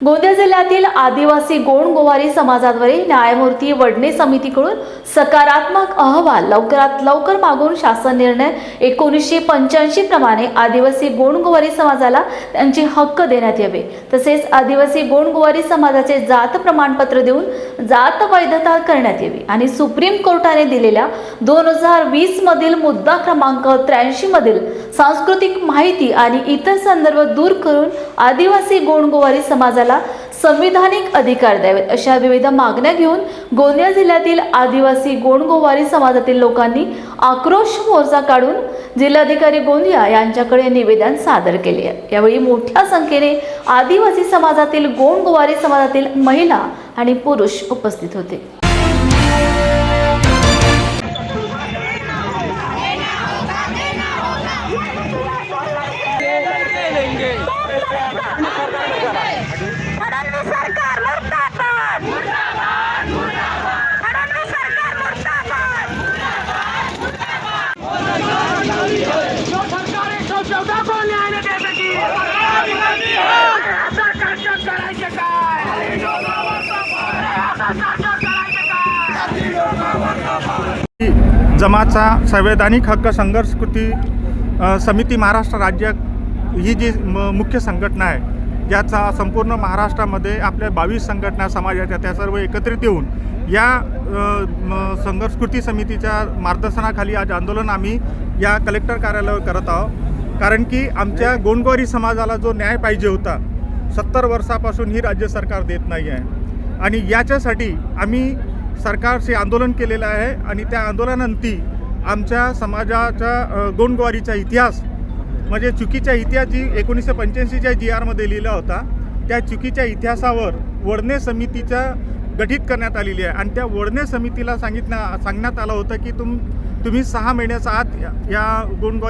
गोंदिया जिल्ह्यातील आदिवासी गोंड गोवारी समाजाद्वारे न्यायमूर्ती वडणे समितीकडून सकारात्मक अहवाल लवकरात लवकर मागून शासन निर्णय एकोणीसशे पंच्याऐंशी प्रमाणे आदिवासी गोंड गोवारी समाजाला त्यांचे हक्क देण्यात यावे. तसेच आदिवासी गोंड गोवारी समाजाचे जात प्रमाणपत्र देऊन जात वैधता करण्यात यावी आणि सुप्रीम कोर्टाने दिलेल्या दोन हजार वीस मधील मुद्दा क्रमांक त्र्याऐंशी मधील सांस्कृतिक माहिती आणि इतर संदर्भ दूर करून आदिवासी गोंडगोवारी समाजाला संविधानिक अधिकार द्यावेत अशा विविध मागण्या घेऊन गोंदिया जिल्ह्यातील आदिवासी गोंडगोवारी समाजातील लोकांनी आक्रोश मोर्चा काढून जिल्हाधिकारी गोंदिया यांच्याकडे निवेदन सादर केले आहे. यावेळी मोठ्या संख्येने आदिवासी समाजातील गोंडगोवारी समाजातील महिला आणि पुरुष उपस्थित होते. जमाचा संवैधानिक हक्क संघर्ष कृती समिती महाराष्ट्र राज्य ही जी म मुख्य संघटना आहे ज्याचा संपूर्ण महाराष्ट्रामध्ये आपल्या बावीस संघटना समाजाच्या त्या सर्व एकत्रित येऊन या म, संघर्ष कृती समितीच्या मार्गदर्शनाखाली आज आंदोलन आम्ही या कलेक्टर कार्यालयावर करत आहोत. कारण की आमच्या गोंडगोवारी समाजाला जो न्याय पाहिजे होता सत्तर वर्षापासून ही राज्य सरकार देत नाही आहे आणि याच्यासाठी आम्ही सरकारशी आंदोलन केलेलं आहे आणि त्या आंदोलनांती आमच्या समाजाच्या अ, इतिहास म्हणजे चुकीच्या इतिहास जी एकोणीसशे पंच्याऐंशीच्या जी आरमध्ये लिहिला होता त्या चुकीच्या इतिहासावर वडणे समितीच्या गठीत करण्यात आलेली आहे. आणि त्या वडणे समितीला सांगितण्या सांगण्यात आलं होतं की तुम तुम्ही सहा महिन्याचा आत या- या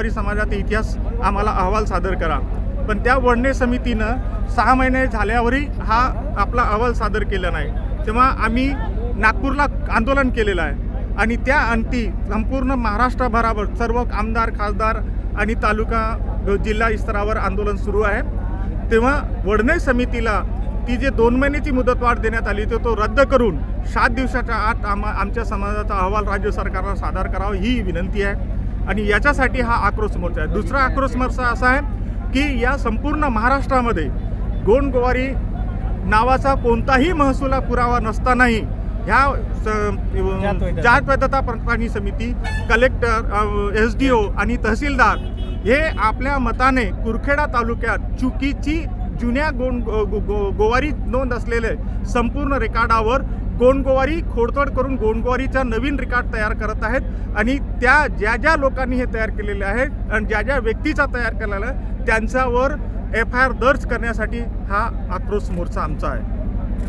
समाजाचा इतिहास आम्हाला अहवाल सादर करा. पण त्या वडणे समितीनं सहा महिने झाल्यावरही हा आपला अहवाल सादर केला नाही. तेव्हा आम्ही नागपूरला आंदोलन केलेलं आहे. आणि त्या अंती संपूर्ण महाराष्ट्राभरावर सर्व आमदार खासदार आणि तालुका जिल्हा स्तरावर आंदोलन सुरू आहे. तेव्हा वडणे समितीला ती जे दोन महिन्याची मुदतवाढ देण्यात आली होती तो रद्द करून सात दिवसाच्या आत आम्हा आमच्या समाजाचा अहवाल राज्य सरकारला सादर करावा ही विनंती आहे. आणि याच्यासाठी हा आक्रोश मोर्चा आहे. दुसरा आक्रोश मोर्चा असा आहे की या संपूर्ण महाराष्ट्रामध्ये गोंडगोवारी नावाचा कोणताही महसुला पुरावा नसतानाही ह्या स- जात वैधता पडताळणी समिती कलेक्टर एस डी ओ आणि तहसीलदार हे आपल्या मताने कुरखेडा तालुक्यात चुकीची जुन्या गोंड गो- गो- गो- गोवारी नोंद असलेले संपूर्ण रेकॉर्डावर गोंडगोवारी खोडतोड करून गोंडगोवारीचा नवीन रेकॉर्ड तयार करत आहेत आणि त्या ज्या ज्या लोकांनी हे तयार केलेले आहे आणि ज्या ज्या व्यक्तीचा तयार केलेला आहे त्यांच्यावर एफ आय आर दर्ज करण्यासाठी हा आक्रोश मोर्चा आमचा आहे.